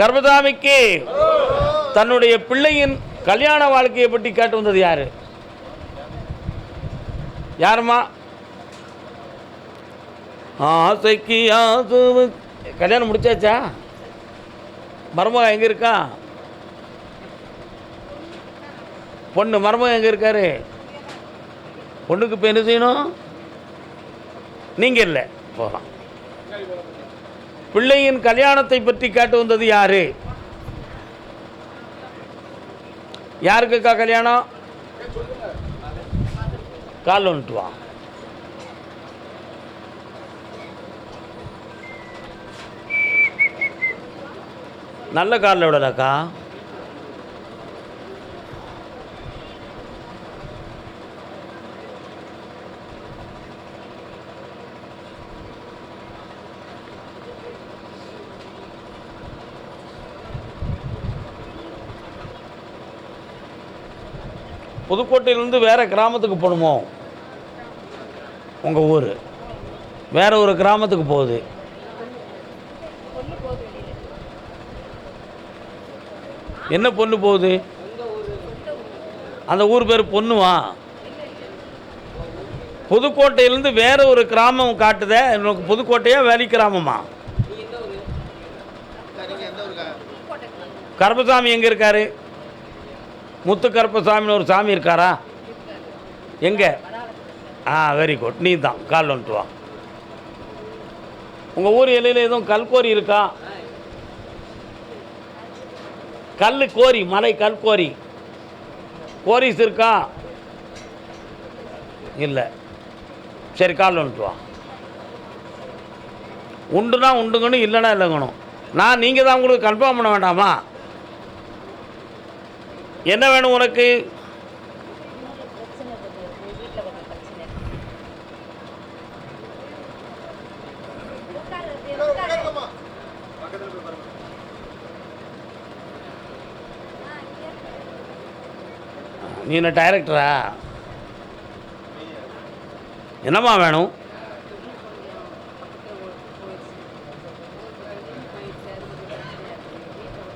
கர்மதாமிக்கு தன்னுடைய பிள்ளையின் கல்யாண வாழ்க்கையை பற்றி கேட்டு வந்தது யாரு? யாருமா? ஆசைக்கு ஆசு கல்யாணம் முடிச்சாச்சா? மருமக எங்கே இருக்கா? பொண்ணு மருமகன் எங்கே இருக்காரு? பொண்ணுக்கு இப்போ என்ன செய்யணும்? நீங்கள் இல்லை. போகலாம் பிள்ளையின் கல்யாணத்தை பற்றி கேட்டு வந்தது யாரு? யாருக்குக்கா கல்யாணம்? கால் வந்துட்டு வா. நல்ல காலில் விடலாக்கா. புதுக்கோட்டையிலேருந்து வேறு கிராமத்துக்கு போகணுமோ? உங்கள் ஊர். வேற ஒரு கிராமத்துக்கு போகுது. என்ன பொண்ணு போகுது? அந்த ஊர் பேர் பொண்ணுவா? புதுக்கோட்டையிலேருந்து வேறு ஒரு கிராமம் காட்டுத உனக்கு புதுக்கோட்டையா வேலி கிராமமா? கருப்பசாமி எங்கே இருக்காரு? முத்துக்கருப்ப சாமின்னு ஒரு சாமி இருக்காரா? எங்கே? ஆ வெரி குட் நீ தான் கால் வந்துட்டு வா. உங்கள் ஊர் எல்லையில் எதுவும் கல் கோரி இருக்கா? கல் கோரி மலை கல் கோரி. கோரிஸ் இருக்கா? இல்லை. சரி கால் வந்துட்டு வா. உண்டுனா உண்டுங்கணும் இல்லைன்னா இல்லைங்கணும். நான் நீங்கள் தான் உங்களுக்கு கன்ஃபார்ம் பண்ண வேண்டாமா? என்ன வேணும் உனக்கு? நீ என்ன டைரக்டரா என்னம்மா வேணும்?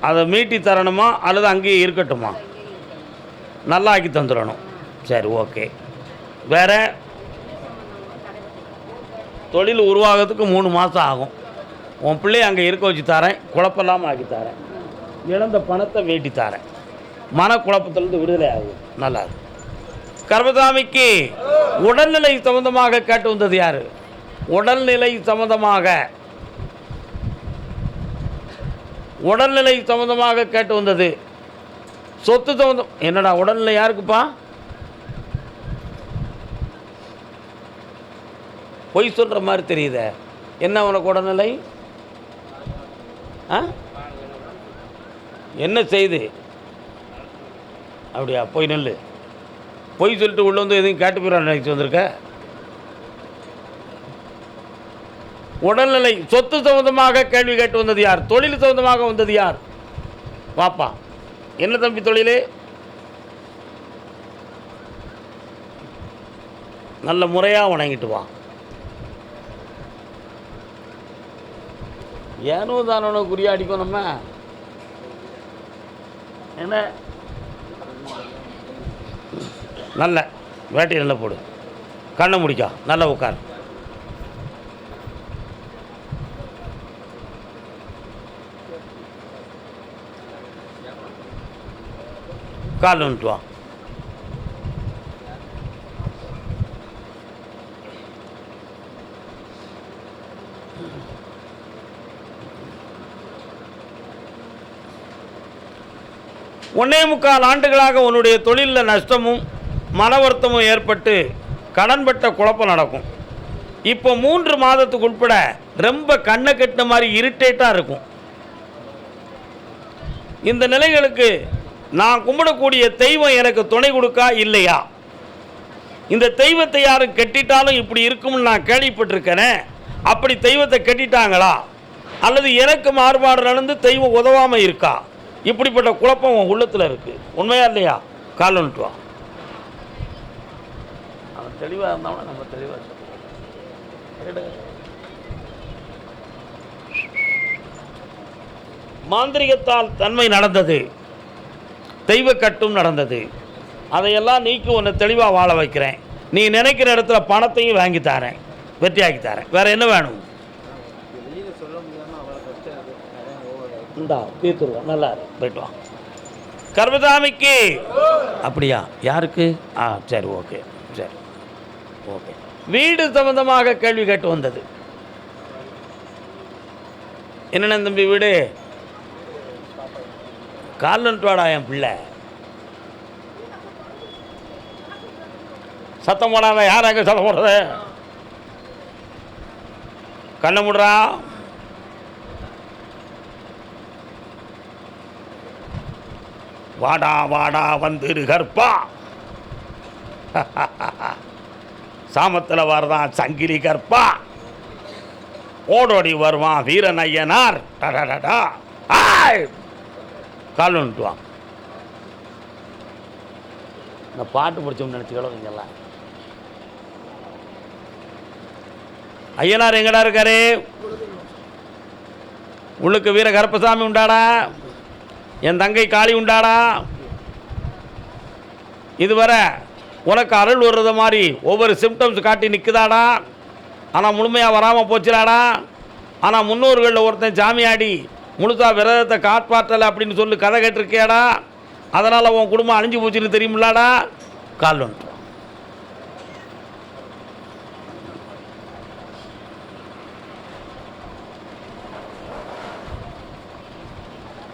அதை மீட்டி தரணுமா? அல்லது அங்கேயே இருக்கட்டுமா? நல்லா ஆக்கி தந்துடணும். சரி ஓகே. வேறு? தொழில் உருவாகிறதுக்கு மூணு மாதம் ஆகும். உன் பிள்ளைய அங்கே இருக்க வச்சு தரேன் குழப்பமில்லாமல் ஆக்கி தரேன். இழந்த பணத்தை வேட்டி தரேன். மனக்குழப்பத்திலிருந்து விடுதலை ஆகும் நல்லா கர்மசாமிக்கு உடல்நிலை சம்பந்தமாக கேட்டு வந்தது யார்? உடல்நிலை சம்பந்தமாக. உடல்நிலை சம்பந்தமாக கேட்டு வந்தது சொத்து சம்பந்தம் என்னடா உடல்நிலை யாருக்குப்பா? பொய் சொல்கிற மாதிரி தெரியுதே. என்ன உனக்கு உடல்நிலை? ஆ? என்ன செய்து? அப்படியா பொய் நெல் பொய் சொல்லிட்டு உள்ளே வந்து எதையும் கேட்டு போயிடா நினைச்சு வந்திருக்க? உடல்நிலை சொத்து சம்பந்தமாக கேள்வி கேட்டு வந்தது யார்? தொழில் சம்பந்தமாக வந்தது யார்? வாப்பா. என்ன தம்பி தொழிலே? நல்ல முறையாக வணங்கிட்டு வா. ஏனோ தானோ குறியாடிக்கும் நம்ம? என்ன? நல்ல வேட்டி நல்லா போடு. கண்ணை முடிக்கா நல்லா உட்கார். கால் வந்துட்டு வா. ஒன்னே முக்கால் ஆண்டுகளாக உன்னுடைய தொழிலில் நஷ்டமும் மன வருத்தமும் ஏற்பட்டு கடன்பட்ட குழப்பம் நடக்கும். இப்போ மூன்று மாதத்துக்கு உட்பட ரொம்ப கண்ணை கட்டின மாதிரி இரிட்டேட்டாக இருக்கும். இந்த நிலைகளுக்கு நான் கும்பிடக்கூடிய தெய்வம் எனக்கு துணை கொடுக்கா இல்லையா? இந்த தெய்வத்தை யாரும் கட்டிட்டாலும் இப்படி இருக்கும்னு நான் கேள்விப்பட்டிருக்கேனே. அப்படி தெய்வத்தை கட்டிட்டாங்களா? அல்லது எனக்கு மாறுபாடு நடந்து தெய்வம் உதவாமல் இருக்கா? இப்படிப்பட்ட குழப்பம் உன் உள்ளத்தில் இருக்குது உண்மையா இல்லையா? கால் வந்துட்டு வா. அவன் தெளிவாக இருந்தாலும் நம்ம தெளிவாக சொல்லுவோம் மாந்திரிகத்தால் தன்மை நடந்தது. தெய்வ கட்டும் நடந்தது. அதையெல்லாம் நீக்கி உன்னை தெளிவாக வாழ வைக்கிறேன். நீ நினைக்கிற இடத்துல பணத்தையும் வாங்கி தரேன். வெற்றியாக்கி தரேன். வேற என்ன வேணும்? இந்தா தீர்த்துருவோம் நல்லா. போயிட்டு வா. கர்மசாமிக்கு! அப்படியா? யாருக்கு? ஆ சரி ஓகே. சரி. ஓகே. வீடு சம்பந்தமாக கேள்வி கேட்டு வந்தது. என்னென்ன தம்பி வீடு? கால்நட்டு வாடா என் பிள்ளை. சத்தம் போடாத யார் அங்கே சத்தம் போடுறது? கண்ணை முடுறா. வாடா வாடா வந்துரு கற்பா சாமத்தில் வரதான் சங்கிலி கற்பா ஓடோடி வருவான் வீரன் ஐயனார் டடடடா. ஆய்! கால் வந்துட்டுவான் இந்த பாட்டு பிடிச்சோம்னு நினச்சி இங்கெல்லாம். ஐயனார் எங்கடா இருக்காரு? உள்ளுக்கு வீர கருப்பசாமி உண்டாடா? என் தங்கை காளி உண்டாடா? இதுவரை உனக்கு அருள் வர்றது மாதிரி ஒவ்வொரு சிம்டம்ஸ் காட்டி நிற்குதாடா ஆனால் முழுமையாக வராமல் போச்சுடாடா? ஆனால் முன்னோர்களில் ஒருத்தன் சாமியாடி முழுசா விரதத்தை காப்பாற்றலை அப்படின்னு சொல்லி கதை கேட்டிருக்கியாடா? அதனால் உன் குடும்பம் அழிஞ்சு போச்சுன்னு தெரியுமில்லாடா? கால் வந்துட்டு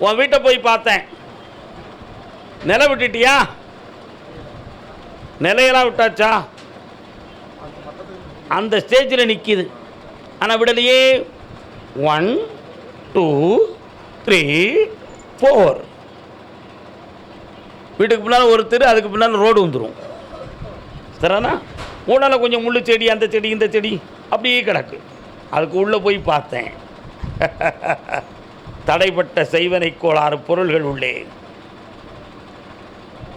உன் வீட்டை போய் பார்த்தேன். நிலை விட்டுட்டியா? நிலையெல்லாம் விட்டாச்சா? அந்த ஸ்டேஜில் நிற்கிது ஆனால் விடலையே. ஒன் டூ த்ரீ ஃபோர் வீட்டுக்கு பின்னால் ஒரு தெரு அதுக்கு பின்னால் ரோடு வந்துடும் சரிண்ணா மூணால கொஞ்சம் முள்ளு செடி அந்த செடி இந்த செடி அப்படியே கிடக்கு. அதுக்கு உள்ளே போய் பார்த்தேன். தடைப்பட்ட செய்வனை கோளாறு பொருள்கள் உள்ளே.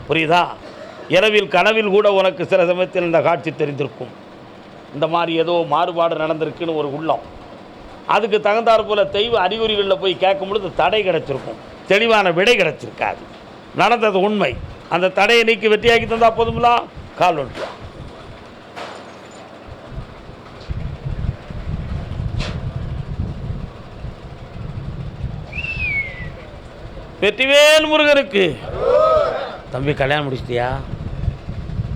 புரியுதா? இரவில் கனவில் கூட உனக்கு சில சமயத்தில் இந்த காட்சி தெரிந்திருக்கும். இந்த மாதிரி ஏதோ மாறுபாடு நடந்திருக்குன்னு ஒரு உள்ளம். அதுக்கு தகுந்தாற் போல் தெய்வ அறிகுறிகளில் போய் கேட்கும் பொழுது தடை கிடச்சிருக்கும். தெளிவான விடை கிடச்சிருக்காது. நடந்தது உண்மை. அந்த தடையை நீக்கி வெற்றியாக்கி தந்தா போதுங்களா? கால் ஒட்டுலாம் வெற்றிவேல் முருகனுக்கு. தம்பி கல்யாணம் முடிச்சிட்டியா?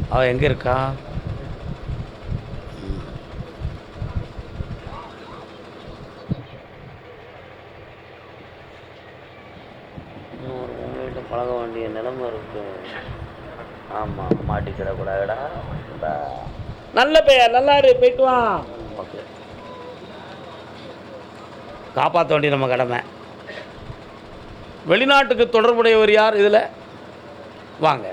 அவள் எங்கே இருக்கான் ம். இன்னும் ஒரு மூணு வீட்டு பழக வேண்டிய நிலைமை இருக்கு மாட்டிக்கிடக்கூடாதுடா நல்ல பையன் நல்லா இரு போயிட்டு வா. ஓகே. காப்பாற்ற வேண்டிய நம்ம கடமை. வெளிநாட்டுக்கு தொடர்புடையவர் யார் இதில்? வாங்க.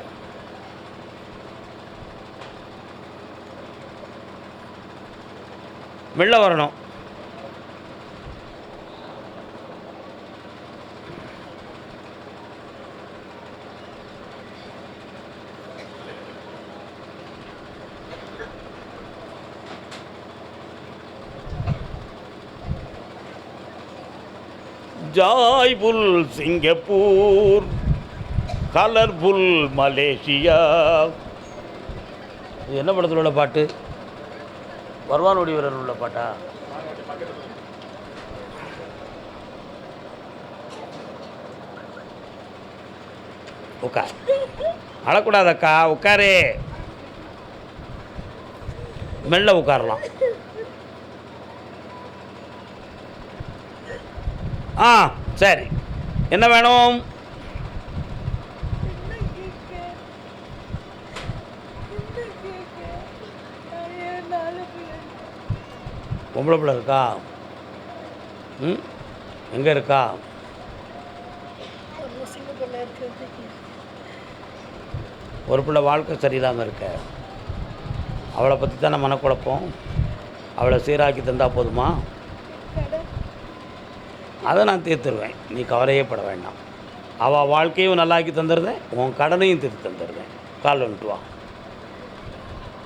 வெளில வரணும். Joyful Singapore colourful Malaysia. இது என்ன படத்தில் உள்ள பாட்டு? வருவானோடி வீரர் உள்ள பாட்டா? உட்கார் அழக்கூடாதக்கா உட்காரு மெல்ல உட்காரலாம் ஆ சரி. என்ன வேணும்? பொம்பளை பிள்ளை இருக்கா? ம்? எங்கே இருக்கா? ஒரு பிள்ளை வாழ்க்கை சரியில்லாமல் இருக்க. அவளை பற்றி தானே மனக்குழப்பம்? அவளை சீராக்கி தந்தால் போதுமா? அதை நான் தீர்த்துருவேன். நீ கவலையே பட வேண்டாம். அவள் வாழ்க்கையும் நல்லாக்கி தந்துடுறேன் உன் கடனையும் தீர்த்து தந்துடுறேன் கால் வந்துட்டு வா.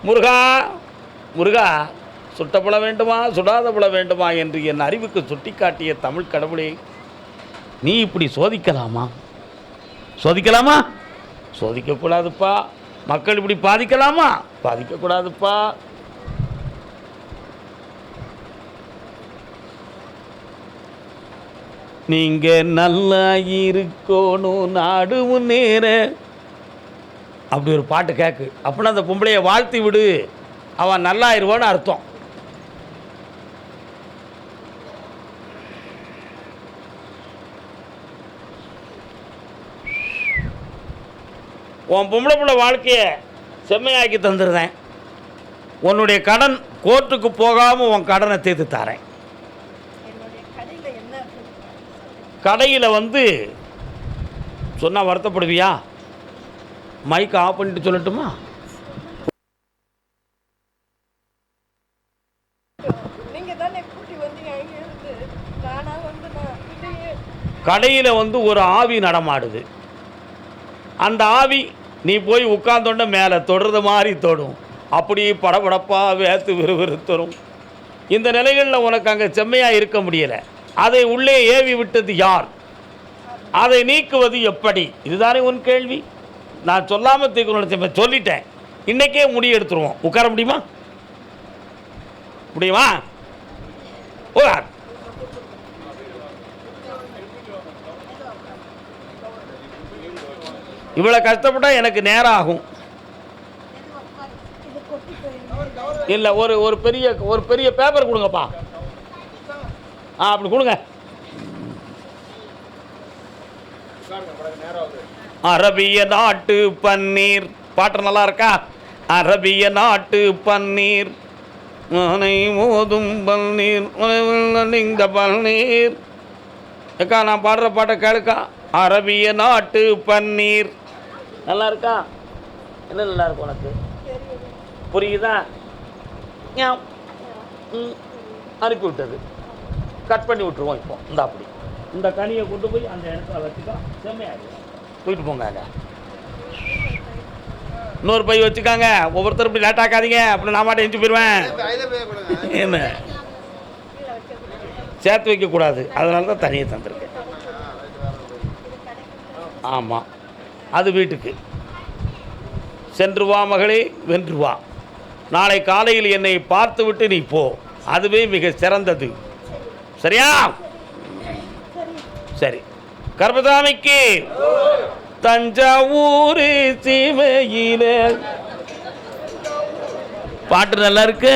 முருகா முருகா சுட்டப்பட வேண்டுமா சுடாதப்பட வேண்டுமா என்று என் அறிவுக்கு சுட்டிக்காட்டிய தமிழ் கடவுளே நீ இப்படி சோதிக்கலாமா? சோதிக்கலாமா? சோதிக்கக்கூடாதுப்பா. மக்கள் இப்படி பாதிக்கலாமா? பாதிக்கக்கூடாதுப்பா. நீங்க நல்லா இருக்கணும் நாடு நேர அப்படி ஒரு பாட்டு கேட்கு அப்படின்னா அந்த பொம்பளையை வாழ்த்தி விடு. அவன் நல்லா இருவான்னு அர்த்தம். உன் பொம்பளை பிள்ளை வாழ்க்கையை செம்மையாக்கி தந்துடுறேன் உன்னுடைய கடன் கோர்ட்டுக்கு போகாமல் உன் கடனை தீர்த்து தரேன் என்னுடைய கடையில் என்ன கடையில் வந்து சொன்னால் வருத்தப்படுவியா? மைக் ஆஃப் பண்ணிட்டு சொல்லட்டுமா? கடையில் வந்து ஒரு ஆவி நடமாடுது. அந்த ஆவி நீ போய் உட்கார்ந்தோண்ட மேலே தொடுறது மாதிரி தொடும். அப்படி படபடப்பாக வேத்து விறுவிறுத்தரும். இந்த நிலைகளில் உனக்கு அங்கே செம்மையாக இருக்க முடியலை. அதை உள்ளே ஏவி விட்டது யார்? அதை நீக்குவது எப்படி? இதுதானே உன் கேள்வி? நான் சொல்லாமல் தீர்க்கணும் சொல்லிட்டேன். இன்னைக்கே முடிவு எடுத்துருவோம். உட்கார முடியுமா? முடியுமா? ஓ இவ்வளோ கஷ்டப்பட்டால் எனக்கு நேரம் ஆகும் இல்லை ஒரு ஒரு பெரிய ஒரு பெரிய பேப்பர் கொடுங்கப்பா. ஆ அப்படி கொடுங்க. அரபிய நாட்டு பன்னீர். பாட்டு நல்லா இருக்கா? அரபிய நாட்டு பன்னீர். மனை மோதும் பன்னீர். இந்த பன்னீர். அக்கா நான் பாடுற பாட்டை கேளுக்கா? அரபிய நாட்டு பன்னீர். நல்லா இருக்கா? என்ன நல்லா இருக்கும் உனக்கு? புரியுதா? அனுப்பிவிட்டது கட் பண்ணி விட்டுருவோம் இப்போ. இந்த அப்படி. இந்த கனியை கொண்டு போய் அந்த இடத்துல வச்சுக்கோ செம்மையாயிடும். தூக்கிட்டு போங்க அங்க. இன்னொரு பை வச்சுக்காங்க. ஒவ்வொருத்தரும் இப்படி லேட் ஆக்காதீங்க. அப்படி நான் மாட்டேன் எஞ்சி போயிடுவேன். என்ன? சேர்த்து வைக்கக்கூடாது அதனால தான் தனியை தந்திருக்கேன். ஆமாம் அது வீட்டுக்கு. சென்று வா மகளே வென்று வா. நாளை காலையில் என்னை பார்த்துவிட்டு நீ போ. அதுவே மிக சிறந்தது. சரியா? சரி. கர்பதாமிக்கு தஞ்சாவூர் சீமையில பாட்டு நல்லா இருக்கு.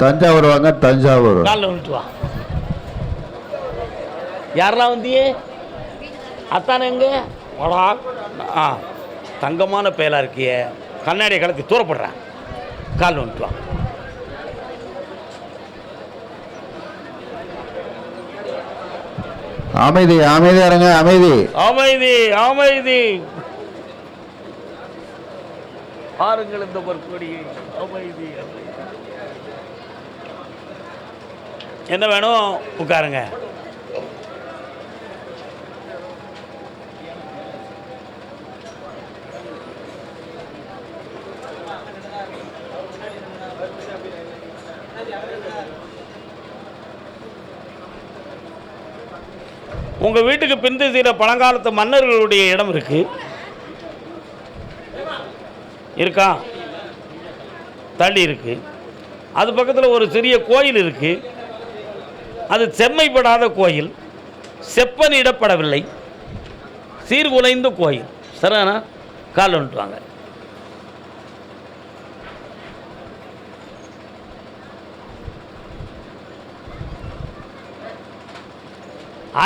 தஞ்சாவூர் வாங்க தஞ்சாவூர். காலில் விட்டு வா. யாரெல்லாம் வந்தியே அத்தானே எங்க? ஆ தங்கமான பயலாக இருக்கியே. கண்ணாடியை கலத்தி தூரப்படுறேன். காலில் வந்துட்டு அமைதி அமைதியா இருங்க அமைதி. அமைதி அமைதி. பாருங்கள் இந்த பொற்கொடியை அமைதி அமைதி. என்ன வேணும்? உட்காருங்க. உங்கள் வீட்டுக்கு பின்திசையில் பழங்காலத்து மன்னர்களுடைய இடம் இருக்கு. இருக்கா? தள்ளி இருக்கு. அது பக்கத்தில் ஒரு சிறிய கோயில் இருக்கு. அது செம்மைப்படாத கோயில். செப்பனிடப்படவில்லை. சீர்குலைந்த கோயில். சரிண்ணா கால் ஒன்றுவாங்க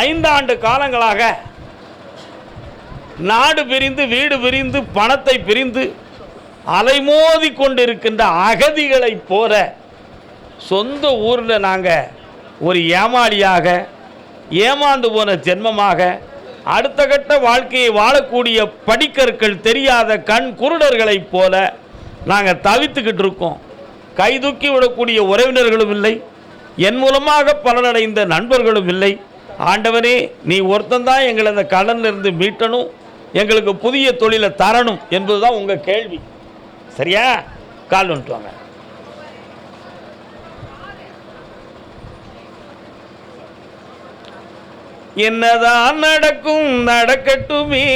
ஐந்தாண்டு காலங்களாக நாடு பிரிந்து வீடு பிரிந்து பணத்தை பிரிந்து அலைமோதி கொண்டிருக்கின்ற அகதிகளைப் போல சொந்த ஊரில் நாங்கள் ஒரு ஏமாளியாக ஏமாந்து போன ஜென்மமாக அடுத்த கட்ட வாழ்க்கையை வாழக்கூடிய படிக்கற்கள் தெரியாத கண் குருடர்களைப் போல நாங்கள் தவித்துக்கிட்டு இருக்கோம். கைதூக்கி விடக்கூடிய உறவினர்களும் இல்லை என் மூலமாக பலனடைந்த நண்பர்களும் இல்லை. ஆண்டவனே நீ ஒருத்தந்தான் எங்களை இந்த கடன்லேருந்து மீட்டணும் எங்களுக்கு புதிய தொழிலை தரணும் என்பது தான் உங்கள் கேள்வி. சரியா? கால் வந்துட்டுவாங்க என்னதான் நடக்கும் நடக்கட்டுமே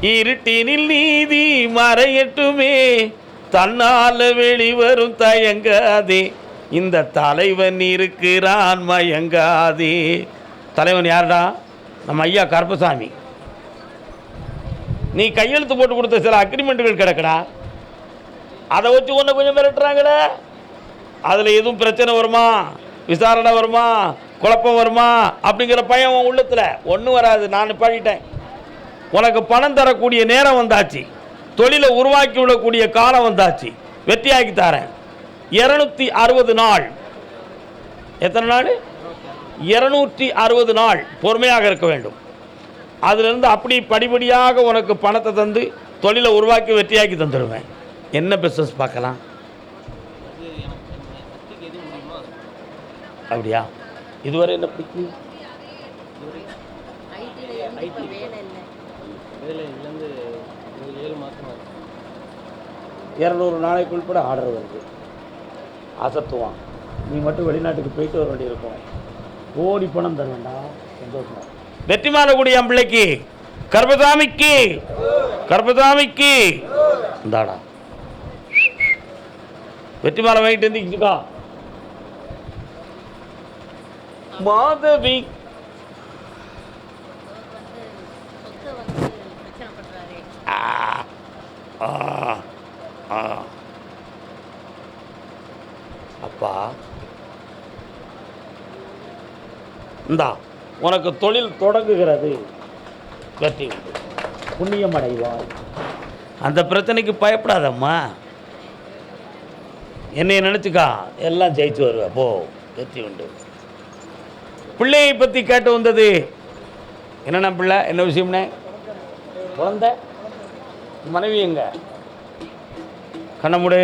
இருட்டினில் நீதி மறையட்டுமே தன்னால் வெளிவரும் தயங்காதே இந்த தலைவன் இருக்கிறான் மயங்காதே. தலைவன் யாருடா? நம்ம ஐயா கருப்பசாமி. நீ கையெழுத்து போட்டு கொடுத்த சில அக்ரிமெண்ட்டுகள் கிடக்குடா. அதை வச்சு ஒன்று கொஞ்சம் மிரட்டுறாங்களே. அதில் எதுவும் பிரச்சனை வருமா? விசாரணை வருமா? குழப்பம் வருமா? அப்படிங்கிற பயம் உன் உள்ளத்தில். ஒன்றும் வராது. நான் பாடிட்டேன் உனக்கு பணம் தரக்கூடிய நேரம் வந்தாச்சு. தொழிலை உருவாக்கி விடக்கூடிய காலம் வந்தாச்சு. வெற்றியாக்கி தரேன். இரநூத்தி அறுபது நாள். எத்தனை நாள்? இருநூற்றி அறுபது நாள் பொறுமையாக இருக்க வேண்டும். அதிலிருந்து அப்படி படிப்படியாக உனக்கு பணத்தை தந்து தொழிலை உருவாக்கி வெற்றியாக்கி தந்துடுவேன். என்ன பிஸ்னஸ் பார்க்கலாம்? அப்படியா? இதுவரை என்ன பிடிக்கும் இரநூறு நாளைக்குள் கூட ஆர்டர் வருது. அசத்துவான். நீ மட்டும் வெளிநாட்டுக்கு போயிட்டு வர வேண்டியிருக்கும். கோடி பணம் தர வேண்டாம் சந்தோஷம். வெற்றி மாறக்கூடிய என் பிள்ளைக்கு கர்பதாமிக்கு கர்பதாமிக்கு இந்தாடா. வெற்றி மாலை வாங்கிட்டு வந்துக்கா மாதவி. ஆ, ஆ, அப்பா. இந்தா உனக்கு தொழில் தொடங்குகிறது. வெற்றி. உண்டு புண்ணியம் அடைவாய். அந்த பிரச்சனைக்கு பயப்படாதம்மா. என்னைய நினச்சிக்கா எல்லாம் ஜெயிச்சு வருவ. போ வெற்றி உண்டு. பிள்ளையை பற்றி கேட்டு வந்தது. என்னென்ன பிள்ளை? என்ன விஷயம்னே? குழந்த? மனைவி எங்க? கண்ணமுடு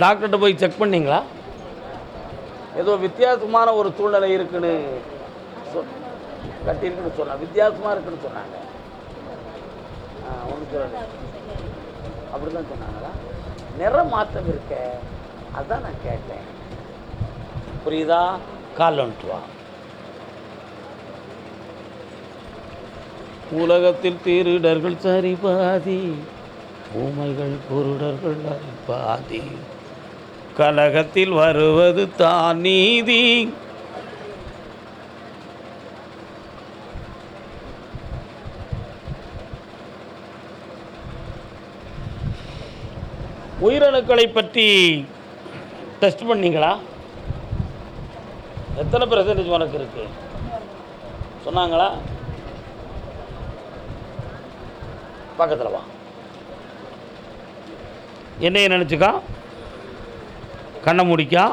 டாக்டர்கிட்ட போய் செக் பண்ணீங்களா? ஏதோ வித்தியாசமான ஒரு சூழ்நிலை இருக்குன்னு சொ- கட்டியிருக்குன்னு சொன்னாங்க வித்தியாசமாக இருக்குன்னு சொன்னாங்க. ஒன்று சொல்லலை. அப்படி தான் சொன்னாங்களா? நிற மாற்றம் இருக்க அதான் நான் கேட்டேன். புரியுதா? கால் வந்துட்டு வா. உலகத்தில் திருடர்கள் சரி பாதி ஊமைகள் குருடர்கள் பாதி கலகத்தில் வருவது தான் நீதி. உயிரணுக்களை பற்றி டெஸ்ட் பண்ணீங்களா? எத்தனை பெர்சன்டேஜ் உனக்கு இருக்கு? சொன்னாங்களா? பக்கத்தில் வா. என்னைய நினச்சிக்கா? கண்ணை முடிக்கா.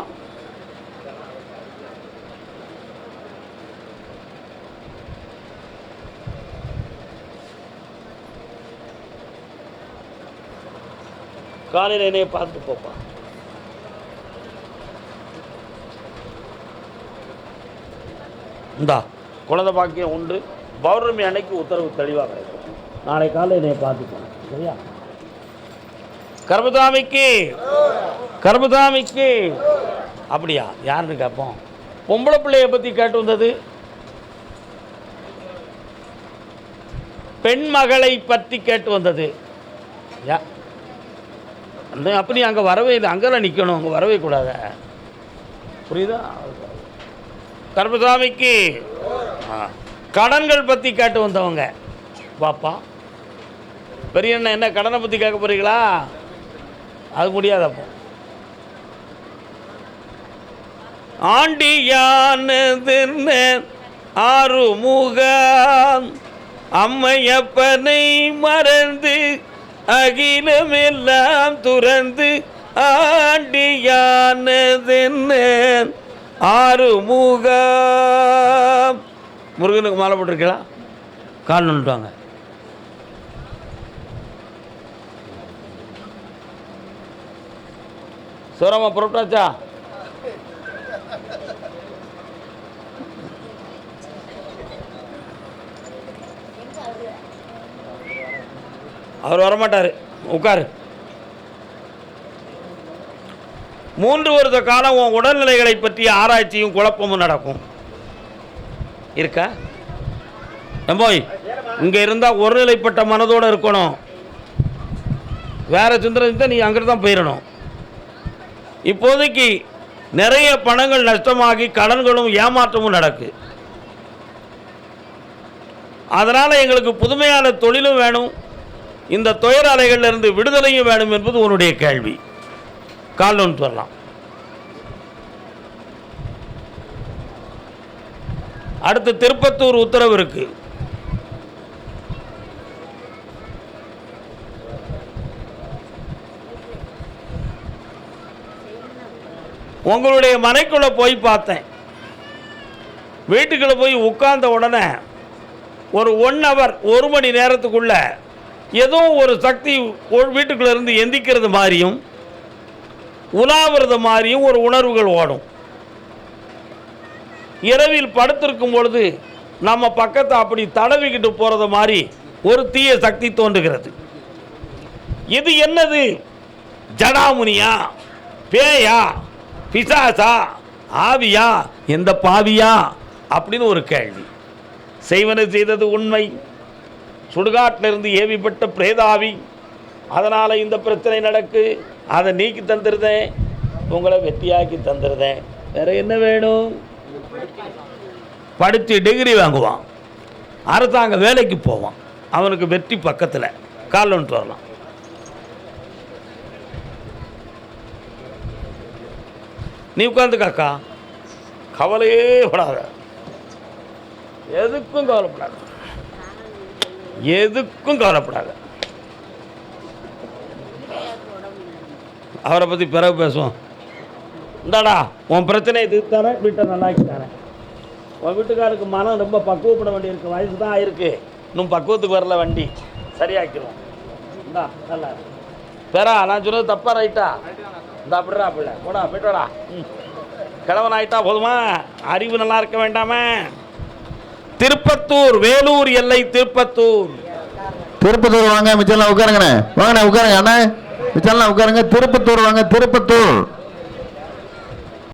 காலையில் என்னைய பார்த்துட்டு போப்பா. இந்தா குழந்தை பாக்கியம் உண்டு. பௌர்ணமி அன்னைக்கு உத்தரவு தெளிவாக கிடைக்கும் நாளை காலையில் என்னை பார்த்துக்கணும் சரியா? கர்மதாமிக்கு. கர்மதாமிக்கு அப்படியா? யாருன்னு கேட்போம் பொம்பளை பிள்ளையை பற்றி கேட்டு வந்தது. பெண் மகளை பற்றி கேட்டு வந்தது. யா. அந்த அப்படி அங்கே வரவே இல்லை. அங்கெல்லாம் நிற்கணும் அங்கே வரவே கூடாத. புரியுதா? கர்மசாமிக்கு. கடன்கள் பற்றி கேட்டு வந்தவங்க. பாப்பா பெரிய என்ன கடனை பற்றி கேட்க போறீங்களா? அது முடியாது அப்போ ஆண்டியானது ஆறுமுகம் அம்மையப்பனை மறந்து அகிலமெல்லாம் துறந்து ஆண்டியானதென்ன ஆறுமுக முருகனுக்கு மாலை போட்டிருக்கலாம் கால் நின்றுவாங்க சோரமா புறப்பட்டாச்சா? அவர் வரமாட்டார். உட்காரு. மூன்று வருட காலம் உன் உடல்நிலைகளை பற்றிய ஆராய்ச்சியும் குழப்பமும் நடக்கும். இருக்கா? எம்போய் இங்கே இருந்தால் ஒருநிலைப்பட்ட மனதோடு இருக்கணும். வேறு சிந்தனை நீ அங்கிட்டு தான் போயிடணும் இப்போதைக்கு நிறைய பணங்கள் நஷ்டமாகி கடன்களும் ஏமாற்றமும் நடக்கு. அதனால் எங்களுக்கு புதுமையான தொழிலும் வேணும். இந்த துயர அலைகளிலிருந்து விடுதலையும் வேணும் என்பது உன்னுடைய கேள்வி. கால் ஒன்று வரலாம். அடுத்து திருப்பத்தூர் உத்தரவு இருக்கு. உங்களுடைய மனைக்குள்ள போய் பார்த்தேன். வீட்டுக்குள்ள போய் உட்கார்ந்த உடனே ஒரு ஒன் ஹவர் ஒரு மணி நேரத்துக்குள்ள ஏதோ ஒரு சக்தி ஒரு இருந்து எந்திக்கிறது மாதிரியும் உலாவுறது மாதிரியும் ஒரு உணர்வுகள் ஓடும். இரவில் படுத்திருக்கும் பொழுது நம்ம பக்கத்தை அப்படி தடவிக்கிட்டு போகிறது மாதிரி ஒரு தீய சக்தி தோன்றுகிறது. இது என்னது? ஜடாமுனியா பேயா பிசாசா ஆவியா? எந்த பாவியா? அப்படின்னு ஒரு கேள்வி. செய்வனை செய்தது உண்மை. சுடுகாட்டிலிருந்து ஏவிப்பட்ட பிரேதாவி. அதனால் இந்த பிரச்சனை நடக்கு. அதை நீக்கி தந்துருதேன் உங்களை வெற்றியாக்கி தந்துருதேன் வேற என்ன வேணும்? படித்து டிகிரி வாங்குவான். அரசாங்க வேலைக்கு போவான். அவனுக்கு வெற்றி பக்கத்தில். கால் வந்துட்டு வரலாம். நீ உட்காந்து காக்கா. கவலையே படாத. எதுக்கும் கவலைப்படாத. எதுக்கும் கவலைப்படாத. அவரை பற்றி பிறகு பேசுவோம். இந்தாடா உன் பிரச்சனையை தீர்த்து வீட்டை நல்லாக்கி தரேன். உன் வீட்டுக்காருக்கு மனம் ரொம்ப பக்குவப்பட வேண்டியிருக்கு வயசு தான் ஆயிருக்கு. இன்னும் பக்குவத்துக்கு வரல வண்டி. சரியாக்கிடும் இந்தா நல்லா இருக்கு. பேரா நான் சொன்னது தப்பா ரைட்டா? இந்த அப்படிடா பிள்ளை. போடா போயிட்டு வாடா. ம். கிழவன் ஆயிட்டா போதுமா? அறிவு நல்லா இருக்க வேண்டாமே. திருப்பத்தூர் வேலூர் எல்லை திருப்பத்தூர். திருப்பத்தூர் வாங்க மிச்சம்லாம் உட்காருங்கண்ணே. வாங்கண்ணே உட்காருங்க அண்ணா. மிச்சம்லாம் உட்காருங்க திருப்பத்தூர் வாங்க திருப்பத்தூர்.